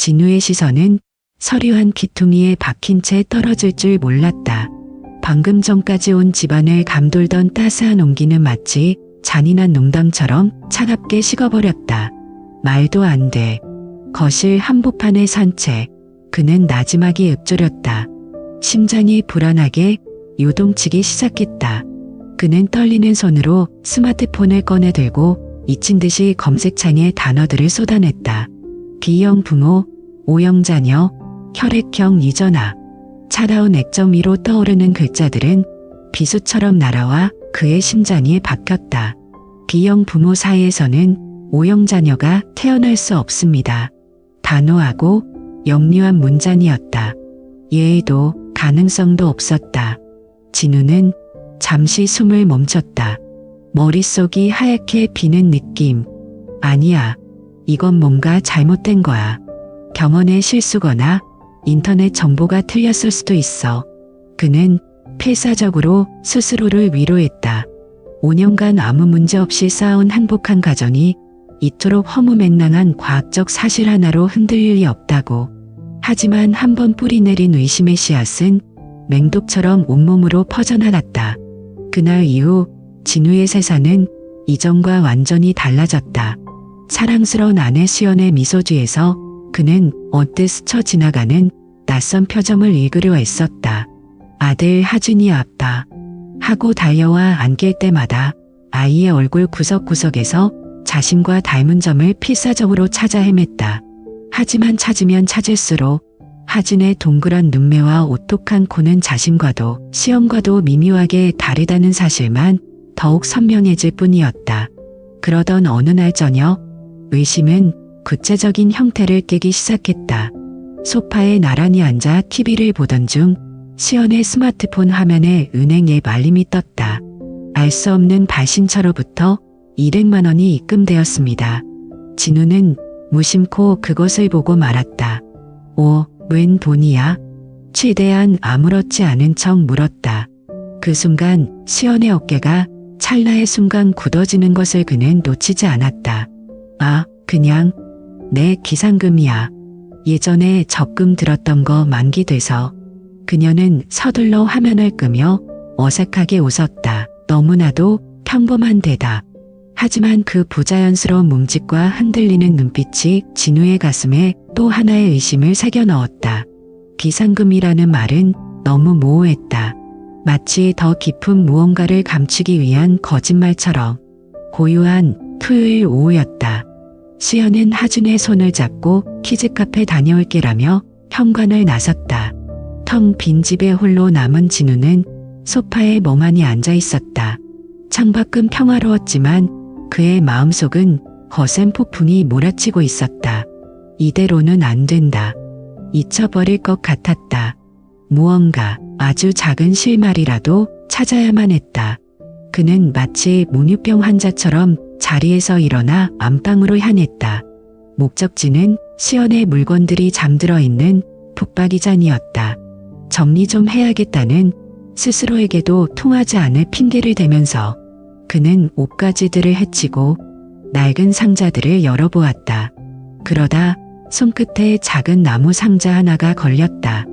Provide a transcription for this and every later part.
진우의 시선은 서류한 기퉁이에 박힌 채 떨어질 줄 몰랐다. 방금 전까지 온 집안을 감돌던 따스한 온기는 마치 잔인한 농담처럼 차갑게 식어버렸다. 말도 안 돼. 거실 한복판에 선채 그는 나지막이 읊조렸다. 심장이 불안하게 요동치기 시작했다. 그는 떨리는 손으로 스마트폰을 꺼내 들고 미친 듯이 검색창에 단어들을 쏟아냈다. B형 부모, O형 자녀, 혈액형 이전아. 차가운 액정 위로 떠오르는 글자들은 비수처럼 날아와 그의 심장이 박혔다. B형 부모 사이에서는 O형 자녀가 태어날 수 없습니다. 단호하고 영리한 문장이었다. 예에도 가능성도 없었다. 진우는 잠시 숨을 멈췄다. 머릿속이 하얗게 비는 느낌. 아니야. 이건 뭔가 잘못된 거야. 병원의 실수거나 인터넷 정보가 틀렸을 수도 있어. 그는 필사적으로 스스로를 위로했다. 5년간 아무 문제 없이 쌓아온 행복한 가정이 이토록 허무맹랑한 과학적 사실 하나로 흔들릴 리 없다고. 하지만 한 번 뿌리 내린 의심의 씨앗은 맹독처럼 온몸으로 퍼져나갔다. 그날 이후 진우의 세상은 이전과 완전히 달라졌다. 사랑스러운 아내 수연의 미소 뒤에서 그는 언뜻 스쳐 지나가는 낯선 표정을 읽으려 했었다. 아들 하준이 아빠 하고 달려와 안길 때마다 아이의 얼굴 구석구석에서 자신과 닮은 점을 필사적으로 찾아 헤맸다. 하지만 찾으면 찾을수록 하준의 동그란 눈매와 오똑한 코는 자신과도 시험과도 미묘하게 다르다는 사실만 더욱 선명해질 뿐이었다. 그러던 어느 날 저녁 의심은 구체적인 형태를 띠기 시작했다. 소파에 나란히 앉아 TV를 보던 중 시연의 스마트폰 화면에 은행 앱 알림이 떴다. 알 수 없는 발신처로부터 200만 원이 입금되었습니다. 진우는 무심코 그것을 보고 말았다. 오, 웬 돈이야? 최대한 아무렇지 않은 척 물었다. 그 순간 시연의 어깨가 찰나의 순간 굳어지는 것을 그는 놓치지 않았다. 아, 그냥 내 기상금이야. 예전에 적금 들었던 거 만기돼서 그녀는 서둘러 화면을 끄며 어색하게 웃었다. 너무나도 평범한 대답. 하지만 그 부자연스러운 몸짓과 흔들리는 눈빛이 진우의 가슴에 또 하나의 의심을 새겨 넣었다. 비상금이라는 말은 너무 모호했다. 마치 더 깊은 무언가를 감추기 위한 거짓말처럼 고요한 토요일 오후였다. 시연은 하준의 손을 잡고 키즈카페 다녀올게라며 현관을 나섰다. 텅 빈 집에 홀로 남은 진우는 소파에 멍하니 앉아 있었다. 창밖은 평화로웠지만 그의 마음속은 거센 폭풍이 몰아치고 있었다. 이대로는 안 된다. 잊혀버릴 것 같았다. 무언가 아주 작은 실마리라도 찾아야만 했다. 그는 마치 문유병 환자처럼 자리에서 일어나 안방으로 향했다. 목적지는 시연의 물건들이 잠들어 있는 북박이잔이었다. 정리 좀 해야겠다는 스스로에게도 통하지 않을 핑계를 대면서 그는 옷가지들을 헤치고 낡은 상자들을 열어보았다. 그러다 손끝에 작은 나무 상자 하나가 걸렸다.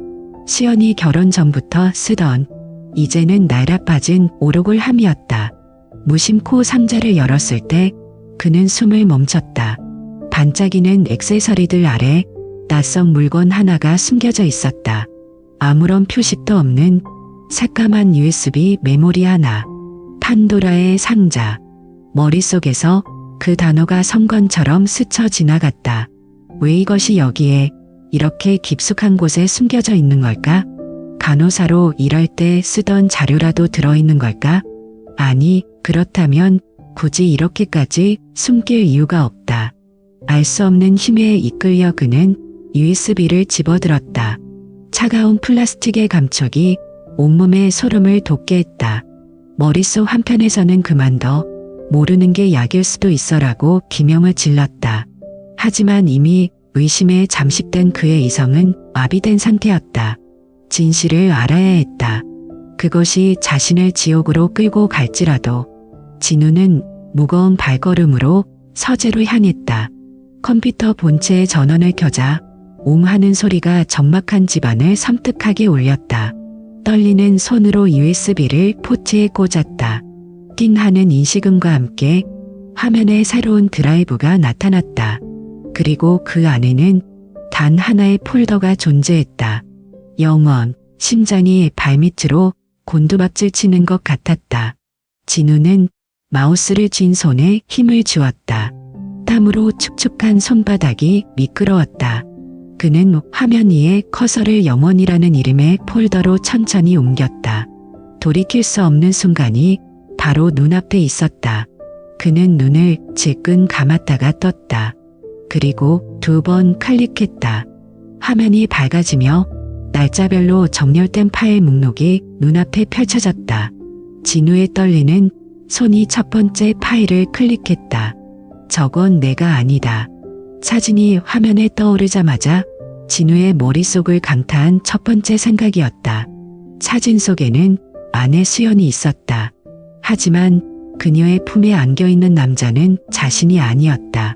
시연이 결혼 전부터 쓰던 이제는 날아 빠진 오록을 함이었다. 무심코 상자를 열었을 때 그는 숨을 멈췄다. 반짝이는 액세서리들 아래 낯선 물건 하나가 숨겨져 있었다. 아무런 표식도 없는 새까만 USB 메모리 하나. 판도라의 상자. 머릿속에서 그 단어가 선건처럼 스쳐 지나갔다. 왜 이것이 여기에 이렇게 깊숙한 곳에 숨겨져 있는 걸까? 간호사로 일할 때 쓰던 자료라도 들어있는 걸까? 아니, 그렇다면 굳이 이렇게까지 숨길 이유가 없다. 알 수 없는 힘에 이끌려 그는 USB를 집어들었다. 차가운 플라스틱의 감촉이 온몸에 소름을 돋게 했다. 머릿속 한편에서는 그만둬 모르는 게 약일 수도 있어라고 기명을 질렀다. 하지만 이미 의심에 잠식된 그의 이성은 마비된 상태였다. 진실을 알아야 했다. 그것이 자신을 지옥으로 끌고 갈지라도 진우는 무거운 발걸음으로 서재로 향했다. 컴퓨터 본체의 전원을 켜자 옹하는 소리가 적막한 집안을 섬뜩하게 울렸다. 떨리는 손으로 USB를 포트에 꽂았다. 띵 하는 인식음과 함께 화면에 새로운 드라이브가 나타났다. 그리고 그 안에는 단 하나의 폴더가 존재했다. 영원, 심장이 발밑으로 곤두박질 치는 것 같았다. 진우는 마우스를 쥔 손에 힘을 주었다. 땀으로 축축한 손바닥이 미끄러웠다. 그는 화면 위에 커서를 영원이라는 이름의 폴더로 천천히 옮겼다. 돌이킬 수 없는 순간이 바로 눈앞에 있었다. 그는 눈을 질끈 감았다가 떴다. 그리고 두 번 클릭했다. 화면이 밝아지며 날짜별로 정렬된 파일 목록이 눈앞에 펼쳐졌다. 진우의 떨리는 손이 첫 번째 파일을 클릭했다. 저건 내가 아니다. 사진이 화면에 떠오르자마자 진우의 머릿속을 강타한 첫 번째 생각이었다. 사진 속에는 아내 수연이 있었다. 하지만 그녀의 품에 안겨 있는 남자는 자신이 아니었다.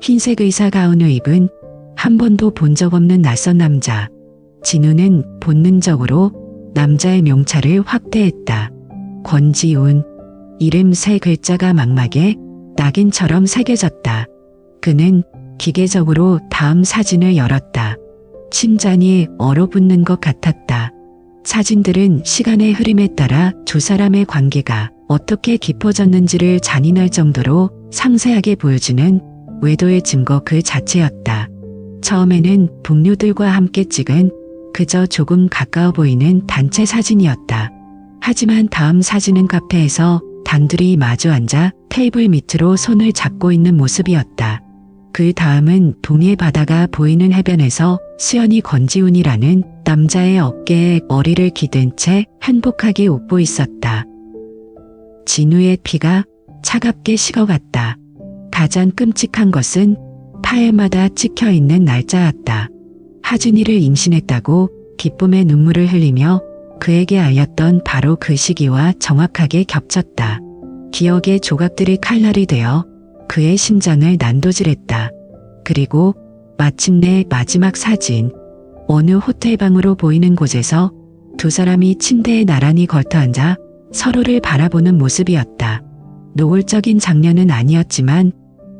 흰색 의사 가운을 입은 한 번도 본 적 없는 낯선 남자. 진우는 본능적으로 남자의 명찰을 확대했다. 권지훈. 이름 세 글자가 망막에 낙인처럼 새겨졌다. 그는 기계적으로 다음 사진을 열었다. 심장이 얼어붙는 것 같았다. 사진들은 시간의 흐름에 따라 두 사람의 관계가 어떻게 깊어졌는지를 잔인할 정도로 상세하게 보여주는 외도의 증거 그 자체였다. 처음에는 북류들과 함께 찍은 그저 조금 가까워 보이는 단체 사진이었다. 하지만 다음 사진은 카페에서 단둘이 마주 앉아 테이블 밑으로 손을 잡고 있는 모습이었다. 그 다음은 동해 바다가 보이는 해변에서 수연이 권지훈이라는 남자의 어깨에 머리를 기댄 채 행복하게 웃고 있었다. 진우의 피가 차갑게 식어갔다. 가장 끔찍한 것은 파일마다 찍혀 있는 날짜였다. 하준이를 임신했다고 기쁨의 눈물을 흘리며 그에게 알렸던 바로 그 시기와 정확하게 겹쳤다. 기억의 조각들이 칼날이 되어 그의 심장을 난도질했다. 그리고 마침내 마지막 사진. 어느 호텔방으로 보이는 곳에서 두 사람이 침대에 나란히 걸터앉아 서로를 바라보는 모습이었다. 노골적인 장면은 아니었지만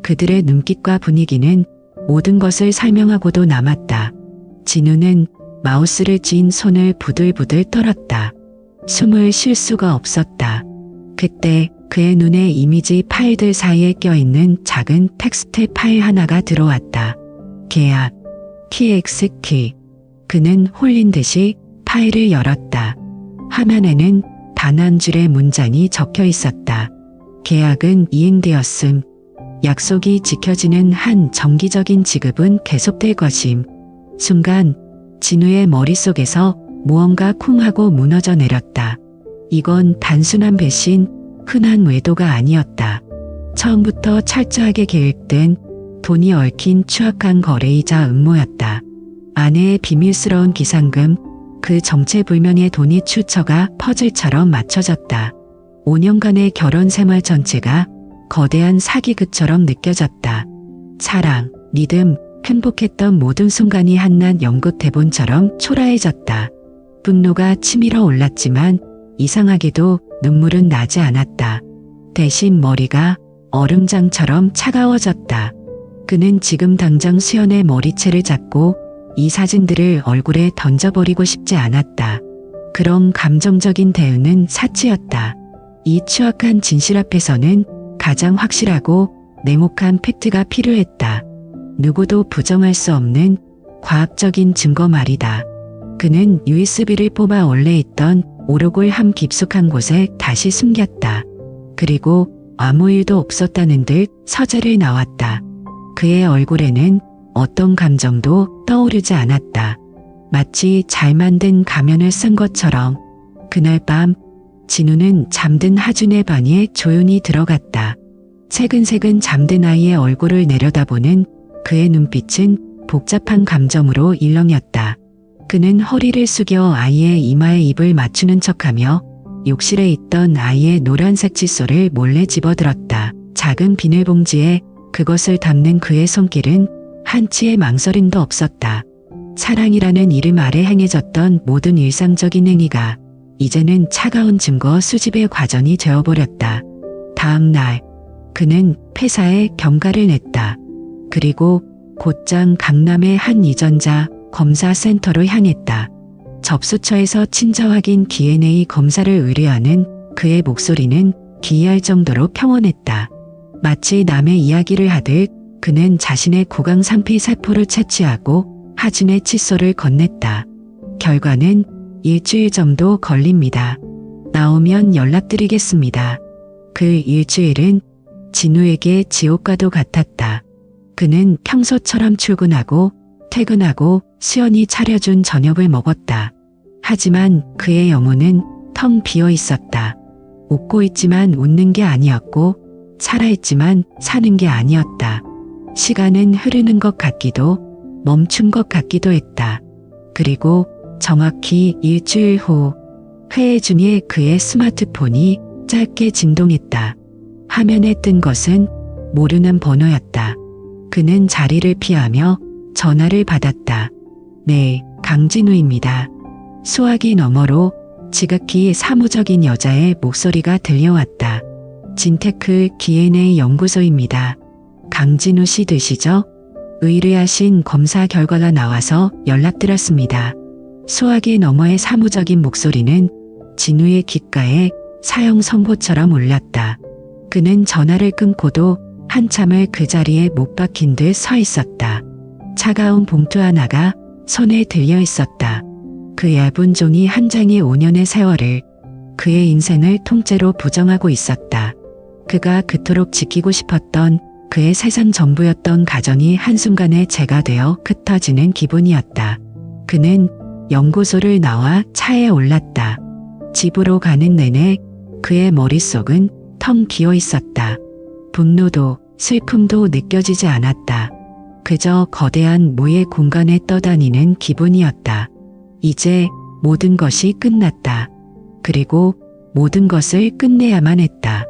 그들의 눈빛과 분위기는 모든 것을 설명하고도 남았다. 진우는 마우스를 쥔 손을 부들부들 떨었다. 숨을 쉴 수가 없었다. 그때 그의 눈에 이미지 파일들 사이에 껴있는 작은 텍스트 파일 하나가 들어왔다. 계약, TX 키. 그는 홀린 듯이 파일을 열었다. 화면에는 단 한 줄의 문장이 적혀 있었다. 계약은 이행되었음. 약속이 지켜지는 한 정기적인 지급은 계속될 것임. 순간 진우의 머릿속에서 무언가 쿵 하고 무너져 내렸다. 이건 단순한 배신, 흔한 외도가 아니었다. 처음부터 철저하게 계획된 돈이 얽힌 추악한 거래이자 음모였다. 아내의 비밀스러운 기상금, 그 정체불명의 돈이 추처가 퍼즐처럼 맞춰졌다. 5년간의 결혼 생활 전체가 거대한 사기극처럼 느껴졌다. 사랑, 믿음, 행복했던 모든 순간이 한낱 연극 대본처럼 초라해졌다. 분노가 치밀어 올랐지만 이상하게도 눈물은 나지 않았다. 대신 머리가 얼음장처럼 차가워졌다. 그는 지금 당장 수연의 머리채를 잡고 이 사진들을 얼굴에 던져버리고 싶지 않았다. 그런 감정적인 대응은 사치였다. 이 추악한 진실 앞에서는 가장 확실하고 냉혹한 팩트가 필요했다. 누구도 부정할 수 없는 과학적인 증거 말이다. 그는 USB를 뽑아 원래 있던 오르골 함 깊숙한 곳에 다시 숨겼다. 그리고 아무 일도 없었다는 듯 서재를 나왔다. 그의 얼굴에는 어떤 감정도 떠오르지 않았다. 마치 잘 만든 가면을 쓴 것처럼 그날 밤 진우는 잠든 하준의 방에 조용히 들어갔다. 새근새근 잠든 아이의 얼굴을 내려다보는 그의 눈빛은 복잡한 감정으로 일렁였다. 그는 허리를 숙여 아이의 이마에 입을 맞추는 척하며 욕실에 있던 아이의 노란색 칫솔을 몰래 집어들었다. 작은 비닐봉지에 그것을 담는 그의 손길은 한치의 망설임도 없었다. 사랑이라는 이름 아래 행해졌던 모든 일상적인 행위가 이제는 차가운 증거 수집의 과정이 되어버렸다. 다음 날, 그는 폐사에 경가를 냈다. 그리고 곧장 강남의 한 이전자 검사센터로 향했다. 접수처에서 친자 확인 DNA 검사를 의뢰하는 그의 목소리는 기이할 정도로 평온했다. 마치 남의 이야기를 하듯 그는 자신의 구강 상피 세포를 채취하고 하진의 칫솔을 건넸다. 결과는 일주일 정도 걸립니다. 나오면 연락드리겠습니다. 그 일주일은 진우에게 지옥과도 같았다. 그는 평소처럼 출근하고 퇴근하고 수연이 차려준 저녁을 먹었다. 하지만 그의 영혼은 텅 비어 있었다. 웃고 있지만 웃는 게 아니었고 살아있지만 사는 게 아니었다. 시간은 흐르는 것 같기도 멈춘 것 같기도 했다. 그리고 정확히 일주일 후 회의 중에 그의 스마트폰이 짧게 진동했다. 화면에 뜬 것은 모르는 번호였다. 그는 자리를 피하며 전화를 받았다. 네, 강진우입니다. 수화기 너머로 지극히 사무적인 여자의 목소리가 들려왔다. 진테크 DNA 연구소입니다. 강진우 씨 되시죠? 의뢰하신 검사 결과가 나와서 연락드렸습니다. 수화기 너머의 사무적인 목소리는 진우의 귓가에 사형 선고처럼 울렸다. 그는 전화를 끊고도 한참을 그 자리에 못 박힌 듯 서 있었다. 차가운 봉투 하나가 손에 들려 있었다. 그 얇은 종이 한 장이 5년의 세월을 그의 인생을 통째로 부정하고 있었다. 그가 그토록 지키고 싶었던 그의 세상 전부였던 가정이 한순간에 재가 되어 흩어지는 기분이었다. 그는 연구소를 나와 차에 올랐다. 집으로 가는 내내 그의 머릿속은 텅 비어 있었다. 분노도 슬픔도 느껴지지 않았다. 그저 거대한 모의 공간에 떠다니는 기분이었다. 이제 모든 것이 끝났다. 그리고 모든 것을 끝내야만 했다.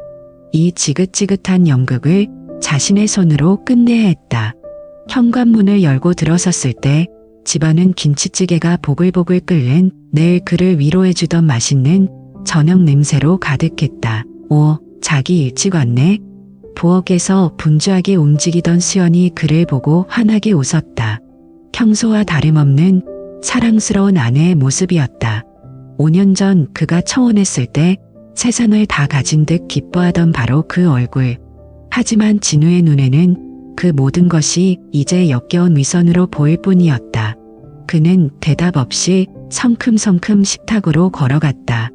이 지긋지긋한 연극을 자신의 손으로 끝내야 했다. 현관문을 열고 들어섰을 때 집안은 김치찌개가 보글보글 끓는 늘 그를 위로해주던 맛있는 저녁 냄새로 가득했다. 오, 자기 일찍 왔네. 부엌에서 분주하게 움직이던 수연이 그를 보고 환하게 웃었다. 평소와 다름없는 사랑스러운 아내의 모습이었다. 5년 전 그가 청혼했을 때 세상을 다 가진 듯 기뻐하던 바로 그 얼굴. 하지만 진우의 눈에는 그 모든 것이 이제 역겨운 위선으로 보일 뿐이었다. 그는 대답 없이 성큼성큼 식탁으로 걸어갔다.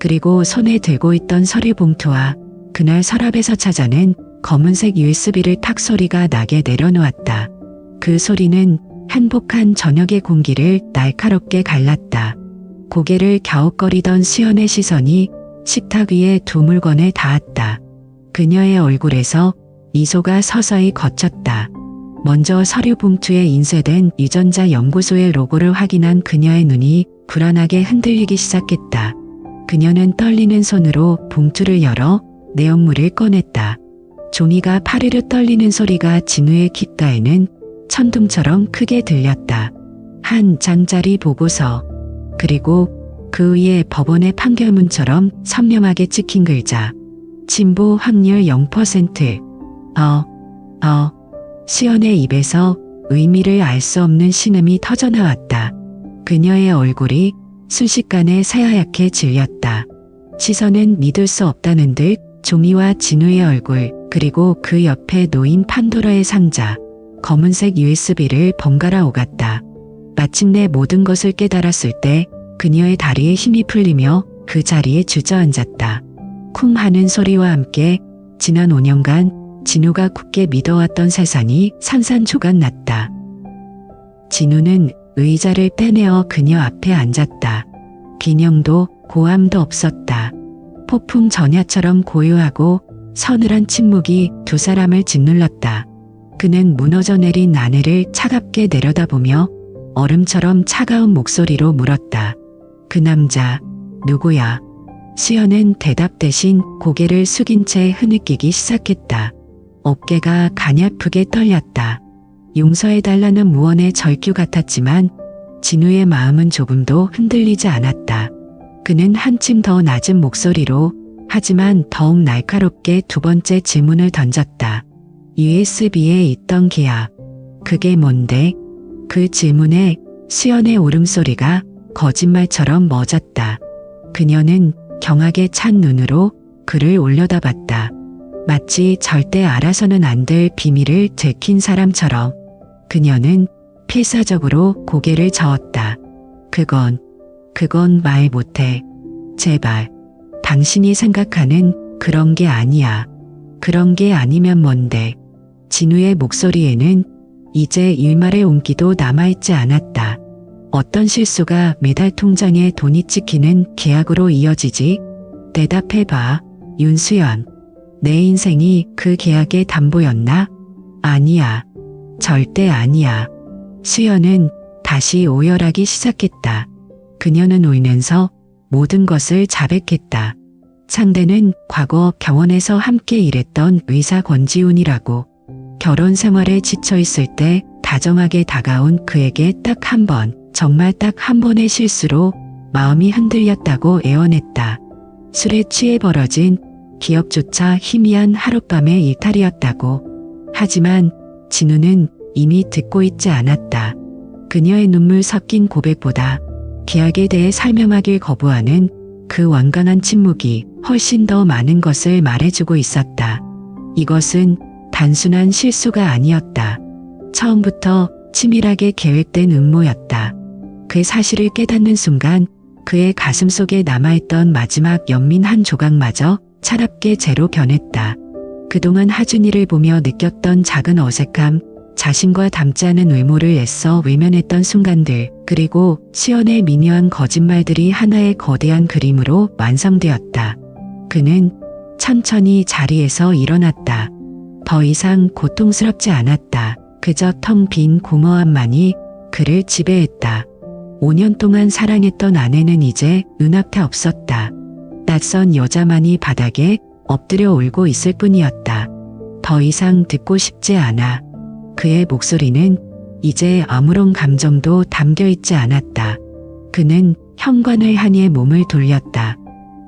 그리고 손에 들고 있던 서류 봉투와 그날 서랍에서 찾아낸 검은색 USB를 탁 소리가 나게 내려놓았다. 그 소리는 행복한 저녁의 공기를 날카롭게 갈랐다. 고개를 갸웃거리던 수연의 시선이 식탁 위에 두 물건에 닿았다. 그녀의 얼굴에서 미소가 서서히 걷혔다. 먼저 서류 봉투에 인쇄된 유전자 연구소의 로고를 확인한 그녀의 눈이 불안하게 흔들리기 시작했다. 그녀는 떨리는 손으로 봉투를 열어 내용물을 꺼냈다. 종이가 파르르 떨리는 소리가 진우의 귓가에는 천둥처럼 크게 들렸다. 한 장짜리 보고서. 그리고 그 위에 법원의 판결문처럼 선명하게 찍힌 글자. 진보 확률 0%. 어, 어. 시연의 입에서 의미를 알 수 없는 신음이 터져나왔다. 그녀의 얼굴이 순식간에 새하얗게 질렸다. 시선은 믿을 수 없다는 듯 종이와 진우의 얼굴, 그리고 그 옆에 놓인 판도라의 상자, 검은색 USB를 번갈아 오갔다. 마침내 모든 것을 깨달았을 때 그녀의 다리에 힘이 풀리며 그 자리에 주저앉았다. 쿵 하는 소리와 함께 지난 5년간 진우가 굳게 믿어왔던 세상이 산산조각 났다. 진우는 의자를 빼내어 그녀 앞에 앉았다. 기념도 고함도 없었다. 폭풍 전야처럼 고요하고 서늘한 침묵이 두 사람을 짓눌렀다. 그는 무너져 내린 아내를 차갑게 내려다보며 얼음처럼 차가운 목소리로 물었다. 그 남자, 누구야? 수연은 대답 대신 고개를 숙인 채 흐느끼기 시작했다. 어깨가 가냘프게 떨렸다. 용서해달라는 무언의 절규 같았지만 진우의 마음은 조금도 흔들리지 않았다. 그는 한층 더 낮은 목소리로 하지만 더욱 날카롭게 두 번째 질문을 던졌다. USB에 있던 계약. 그게 뭔데? 그 질문에 수연의 울음소리가 거짓말처럼 멎었다. 그녀는 경악에 찬 눈으로 그를 올려다봤다. 마치 절대 알아서는 안 될 비밀을 들킨 사람처럼 그녀는 필사적으로 고개를 저었다. 그건, 그건 말 못해. 제발. 당신이 생각하는 그런 게 아니야. 그런 게 아니면 뭔데. 진우의 목소리에는 이제 일말의 온기도 남아있지 않았다. 어떤 실수가 매달 통장에 돈이 찍히는 계약으로 이어지지? 대답해봐, 윤수연. 내 인생이 그 계약의 담보였나? 아니야. 절대 아니야. 수연은 다시 오열하기 시작했다. 그녀는 울면서 모든 것을 자백했다. 상대는 과거 병원에서 함께 일했던 의사 권지훈이라고. 결혼 생활에 지쳐 있을 때 다정하게 다가온 그에게 딱 한 번, 정말 딱 한 번의 실수로 마음이 흔들렸다고 애원했다. 술에 취해 벌어진 기억조차 희미한 하룻밤의 일탈이었다고. 하지만 진우는 이미 듣고 있지 않았다. 그녀의 눈물 섞인 고백보다 계약에 대해 설명하길 거부하는 그 완강한 침묵이 훨씬 더 많은 것을 말해주고 있었다. 이것은 단순한 실수가 아니었다. 처음부터 치밀하게 계획된 음모였다. 그 사실을 깨닫는 순간 그의 가슴 속에 남아있던 마지막 연민 한 조각마저 차갑게 재로 변했다. 그동안 하준이를 보며 느꼈던 작은 어색함, 자신과 닮지 않은 외모를 애써 외면했던 순간들, 그리고 시연의 미묘한 거짓말들이 하나의 거대한 그림으로 완성되었다. 그는 천천히 자리에서 일어났다. 더 이상 고통스럽지 않았다. 그저 텅빈 공허함만이 그를 지배했다. 5년 동안 사랑했던 아내는 이제 눈앞에 없었다. 낯선 여자만이 바닥에 엎드려 울고 있을 뿐이었다. 더 이상 듣고 싶지 않아. 그의 목소리는 이제 아무런 감정도 담겨 있지 않았다. 그는 현관을 향해 몸을 돌렸다.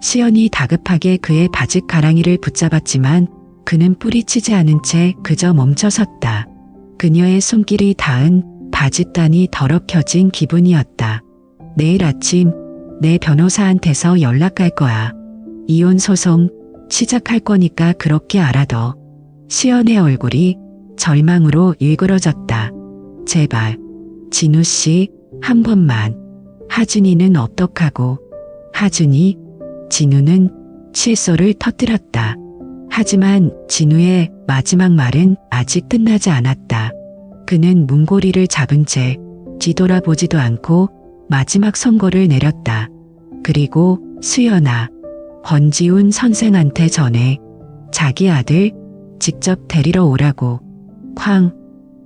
시연이 다급하게 그의 바지 가랑이를 붙잡았지만 그는 뿌리치지 않은 채 그저 멈춰 섰다. 그녀의 손길이 닿은 바짓단이 더럽혀진 기분이었다. 내일 아침 내 변호사한테서 연락할 거야. 이혼 소송 시작할 거니까 그렇게 알아둬. 시연의 얼굴이 절망으로 일그러졌다. 제발, 진우 씨, 한 번만. 하준이는 어떡하고. 하준이, 진우는 칫솔을 터뜨렸다. 하지만 진우의 마지막 말은 아직 끝나지 않았다. 그는 문고리를 잡은 채 뒤돌아보지도 않고 마지막 선고를 내렸다. 그리고 수연아, 권지훈 선생한테 전해 자기 아들 직접 데리러 오라고. 쾅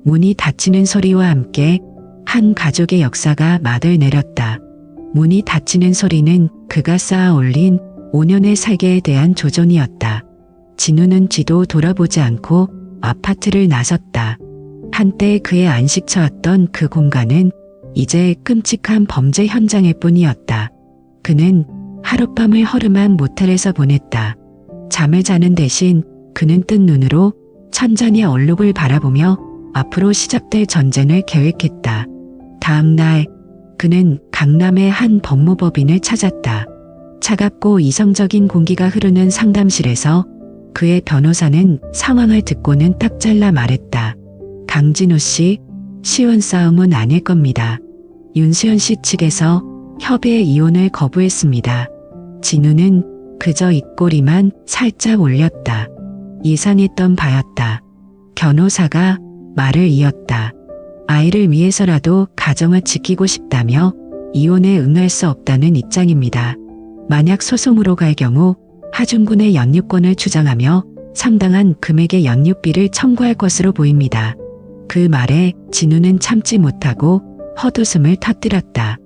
문이 닫히는 소리와 함께 한 가족의 역사가 막을 내렸다. 문이 닫히는 소리는 그가 쌓아 올린 5년의 살계에 대한 조존이었다. 진우는 뒤도 돌아보지 않고 아파트를 나섰다. 한때 그의 안식처였던 그 공간은 이제 끔찍한 범죄 현장일 뿐이었다. 그는 하룻밤을 허름한 모텔에서 보냈다. 잠을 자는 대신 그는 뜬 눈으로 천천히 얼룩을 바라보며 앞으로 시작될 전쟁을 계획했다. 다음 날 그는 강남의 한 법무법인을 찾았다. 차갑고 이성적인 공기가 흐르는 상담실에서 그의 변호사는 상황을 듣고는 딱 잘라 말했다. 강진우 씨, 쉬운 싸움은 아닐 겁니다. 윤수연 씨 측에서 협의의 이혼을 거부했습니다. 진우는 그저 입꼬리만 살짝 올렸다. 이상했던 바였다. 변호사가 말을 이었다. 아이를 위해서라도 가정을 지키고 싶다며 이혼에 응할 수 없다는 입장입니다. 만약 소송으로 갈 경우 하준군의 연유권을 주장하며 상당한 금액의 연유비를 청구할 것으로 보입니다. 그 말에 진우는 참지 못하고 헛웃음을 터뜨렸다.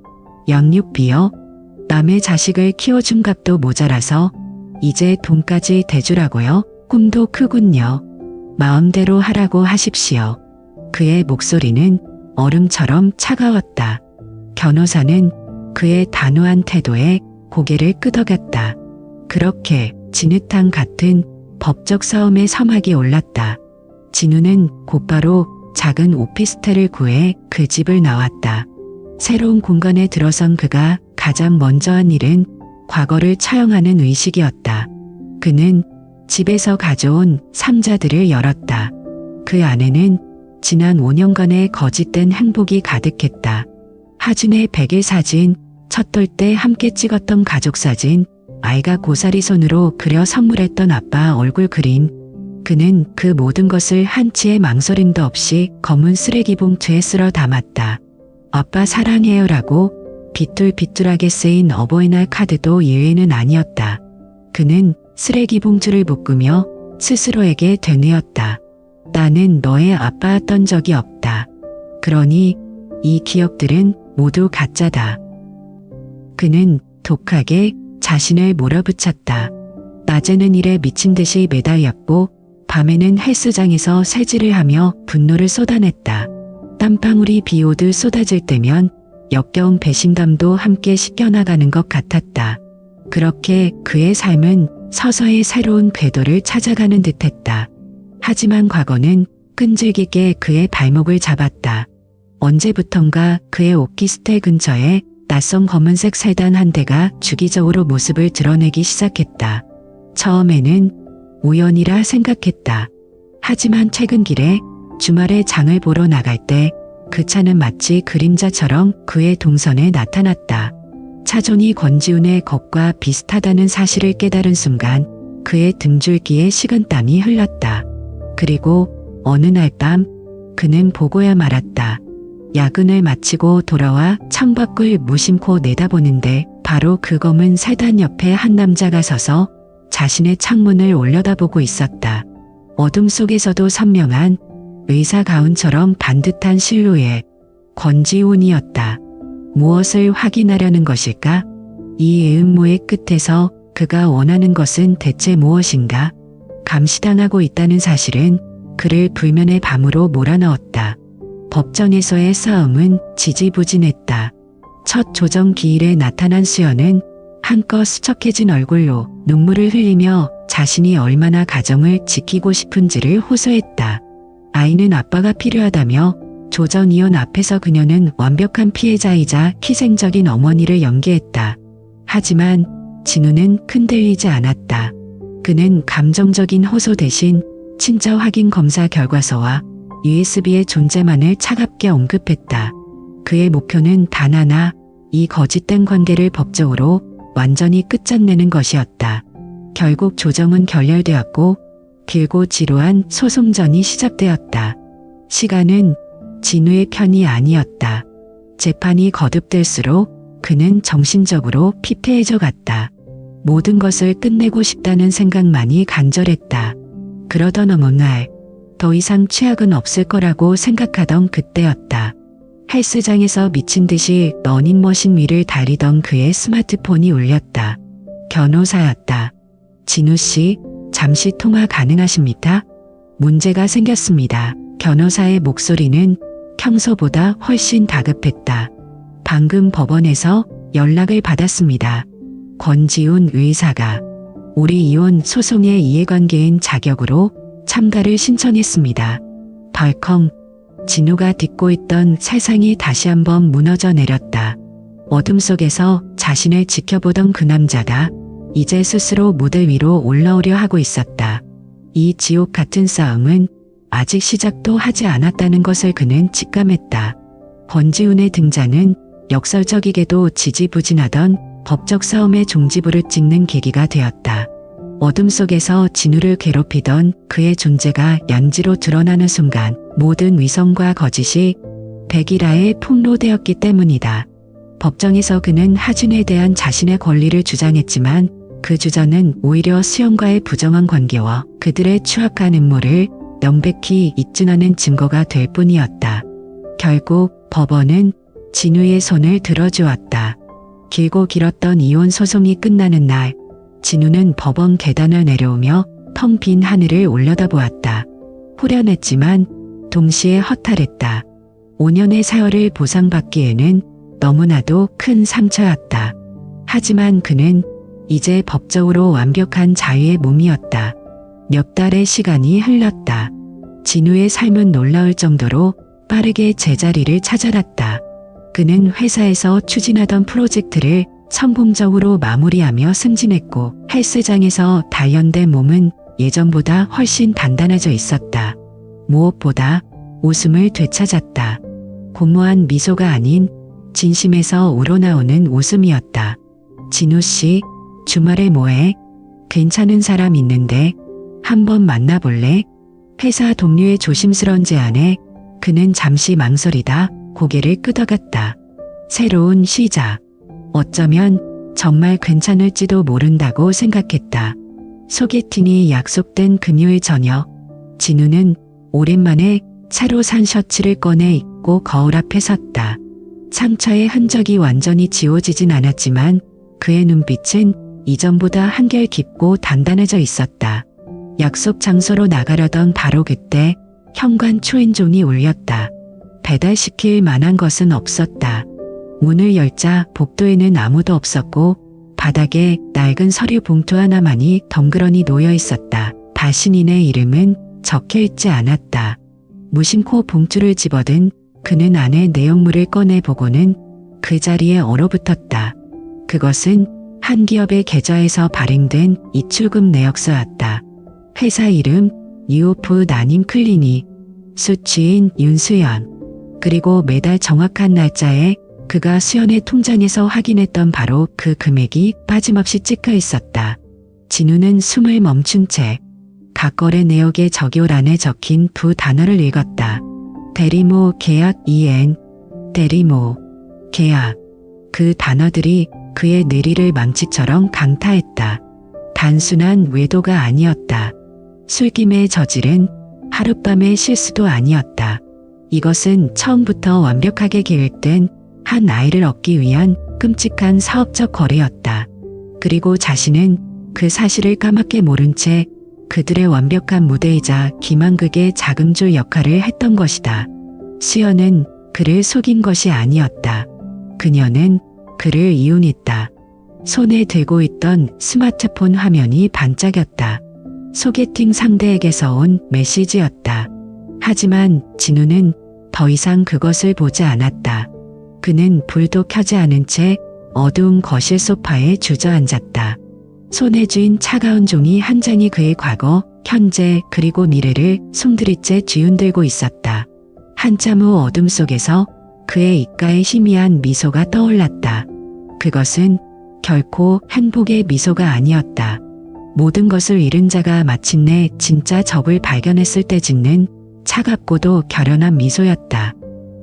연유비요? 남의 자식을 키워준 값도 모자라서 이제 돈까지 대주라고요? 꿈도 크군요. 마음대로 하라고 하십시오. 그의 목소리는 얼음처럼 차가웠다. 변호사는 그의 단호한 태도에 고개를 끄덕였다. 그렇게 진흙탕 같은 법적 싸움의 서막이 올랐다. 진우는 곧바로 작은 오피스텔을 구해 그 집을 나왔다. 새로운 공간에 들어선 그가 가장 먼저 한 일은 과거를 차용하는 의식이었다. 그는 집에서 가져온 상자들을 열었다. 그 안에는 지난 5년간의 거짓된 행복이 가득했다. 하준의 백일 사진, 첫돌 때 함께 찍었던 가족 사진, 아이가 고사리 손으로 그려 선물했던 아빠 얼굴 그림. 그는 그 모든 것을 한치의 망설임도 없이 검은 쓰레기 봉투에 쓸어 담았다. 아빠 사랑해요라고 비뚤비뚤하게 쓰인 어버이날 카드도 예외는 아니었다. 그는 쓰레기 봉투를 묶으며 스스로에게 되뇌었다. 나는 너의 아빠였던 적이 없다. 그러니 이 기억들은 모두 가짜다. 그는 독하게 자신을 몰아붙였다. 낮에는 일에 미친 듯이 매달렸고 밤에는 헬스장에서 세질을 하며 분노를 쏟아냈다. 땀방울이 비 오듯 쏟아질 때면 역겨운 배신감도 함께 씻겨나가는 것 같았다. 그렇게 그의 삶은 서서히 새로운 궤도를 찾아가는 듯했다. 하지만 과거는 끈질기게 그의 발목을 잡았다. 언제부턴가 그의 오키스텔 근처에 낯선 검은색 세단 한 대가 주기적으로 모습을 드러내기 시작했다. 처음에는 우연이라 생각했다. 하지만 최근 길에 주말에 장을 보러 나갈 때 그 차는 마치 그림자처럼 그의 동선에 나타났다. 차존이 권지훈의 것과 비슷하다는 사실을 깨달은 순간 그의 등줄기에 식은땀이 흘렀다. 그리고 어느 날 밤 그는 보고야 말았다. 야근을 마치고 돌아와 창밖을 무심코 내다보는데 바로 그 검은 세단 옆에 한 남자가 서서 자신의 창문을 올려다보고 있었다. 어둠 속에서도 선명한 의사 가운처럼 반듯한 실루엣 권지훈이었다. 무엇을 확인하려는 것일까? 이 애음모의 끝에서 그가 원하는 것은 대체 무엇인가? 감시당하고 있다는 사실은 그를 불면의 밤으로 몰아넣었다. 법정에서의 싸움은 지지부진했다. 첫 조정 기일에 나타난 수연은 한껏 수척해진 얼굴로 눈물을 흘리며 자신이 얼마나 가정을 지키고 싶은지를 호소했다. 아이는 아빠가 필요하다며 조정이혼 앞에서 그녀는 완벽한 피해자이자 희생적인 어머니를 연기했다. 하지만 진우는 흔들리지 않았다. 그는 감정적인 호소 대신 친자 확인 검사 결과서와 USB의 존재만을 차갑게 언급했다. 그의 목표는 단 하나, 이 거짓된 관계를 법적으로 완전히 끝장내는 것이었다. 결국 조정은 결렬되었고 길고 지루한 소송전이 시작되었다. 시간은 진우의 편이 아니었다. 재판이 거듭될수록 그는 정신적으로 피폐해져 갔다. 모든 것을 끝내고 싶다는 생각만이 간절했다. 그러던 어느 날, 더 이상 최악은 없을 거라고 생각하던 그때였다. 헬스장에서 미친 듯이 러닝머신 위를 달리던 그의 스마트폰이 울렸다. 변호사였다. 진우 씨, 잠시 통화 가능하십니까? 문제가 생겼습니다. 변호사의 목소리는 평소보다 훨씬 다급했다. 방금 법원에서 연락을 받았습니다. 권지훈 의사가 우리 이혼 소송의 이해관계인 자격으로 참가를 신청했습니다. 벌컹 진우가 딛고 있던 세상이 다시 한번 무너져 내렸다. 어둠 속에서 자신을 지켜보던 그 남자가 이제 스스로 무대 위로 올라오려 하고 있었다. 이 지옥 같은 싸움은 아직 시작도 하지 않았다는 것을 그는 직감했다. 권지훈의 등장은 역설적이게도 지지부진하던 법적 싸움의 종지부를 찍는 계기가 되었다. 어둠 속에서 진우를 괴롭히던 그의 존재가 연지로 드러나는 순간 모든 위성과 거짓이 백일아에 폭로되었기 때문이다. 법정에서 그는 하준에 대한 자신의 권리를 주장했지만 그 주장은 오히려 수영과의 부정한 관계와 그들의 추악한 음모를 명백히 입증하는 증거가 될 뿐이었다. 결국 법원은 진우의 손을 들어주었다. 길고 길었던 이혼 소송이 끝나는 날, 진우는 법원 계단을 내려오며 텅 빈 하늘을 올려다보았다. 후련했지만 동시에 허탈했다. 5년의 사열을 보상받기에는 너무나도 큰 상처였다. 하지만 그는 이제 법적으로 완벽한 자유의 몸이었다. 몇 달의 시간이 흘렀다. 진우의 삶은 놀라울 정도로 빠르게 제자리를 찾아갔다. 그는 회사에서 추진하던 프로젝트를 성공적으로 마무리하며 승진했고 헬스장에서 단련된 몸은 예전보다 훨씬 단단해져 있었다. 무엇보다 웃음을 되찾았다. 고무한 미소가 아닌 진심에서 우러나오는 웃음이었다. 진우 씨, 주말에 뭐해? 괜찮은 사람 있는데 한번 만나볼래? 회사 동료의 조심스러운 제안에 그는 잠시 망설이다 고개를 끄덕였다. 새로운 시작. 어쩌면 정말 괜찮을지도 모른다고 생각했다. 소개팅이 약속된 금요일 저녁, 진우는 오랜만에 차로 산 셔츠를 꺼내 입고 거울 앞에 섰다. 상처의 흔적이 완전히 지워지진 않았지만 그의 눈빛은 이전보다 한결 깊고 단단해져 있었다. 약속 장소로 나가려던 바로 그때 현관 초인종이 울렸다. 배달시킬 만한 것은 없었다. 문을 열자 복도에는 아무도 없었고 바닥에 낡은 서류 봉투 하나만이 덩그러니 놓여 있었다. 다신인의 이름은 적혀 있지 않았다. 무심코 봉투를 집어든 그는 안에 내용물을 꺼내 보고는 그 자리에 얼어붙었다. 그것은 한 기업의 계좌에서 발행된 이출금 내역서였다. 회사 이름 뉴오프 나님 클리닉, 수취인 윤수연, 그리고 매달 정확한 날짜에 그가 수연의 통장에서 확인했던 바로 그 금액이 빠짐없이 찍혀 있었다. 진우는 숨을 멈춘 채 각거래 내역의 적요란에 적힌 두 단어를 읽었다. 대리모 계약 EN, 대리모 계약. 그 단어들이 그의 뇌리를 망치처럼 강타했다. 단순한 외도가 아니었다. 술김의 저질은 하룻밤의 실수도 아니었다. 이것은 처음부터 완벽하게 계획된 한 아이를 얻기 위한 끔찍한 사업적 거래였다. 그리고 자신은 그 사실을 까맣게 모른 채 그들의 완벽한 무대이자 기만극의 자금줄 역할을 했던 것이다. 수연은 그를 속인 것이 아니었다. 그녀는 그를 이혼했다. 손에 들고 있던 스마트폰 화면이 반짝였다. 소개팅 상대에게서 온 메시지였다. 하지만 진우는 더 이상 그것을 보지 않았다. 그는 불도 켜지 않은 채 어두운 거실 소파에 주저앉았다. 손에 쥔 차가운 종이 한 장이 그의 과거, 현재, 그리고 미래를 송두리째 뒤흔들고 있었다. 한참 후 어둠 속에서 그의 입가에 희미한 미소가 떠올랐다. 그것은 결코 행복의 미소가 아니었다. 모든 것을 잃은 자가 마침내 진짜 적을 발견했을 때 짓는 차갑고도 결연한 미소였다.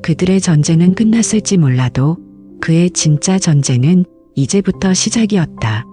그들의 전쟁은 끝났을지 몰라도 그의 진짜 전쟁은 이제부터 시작이었다.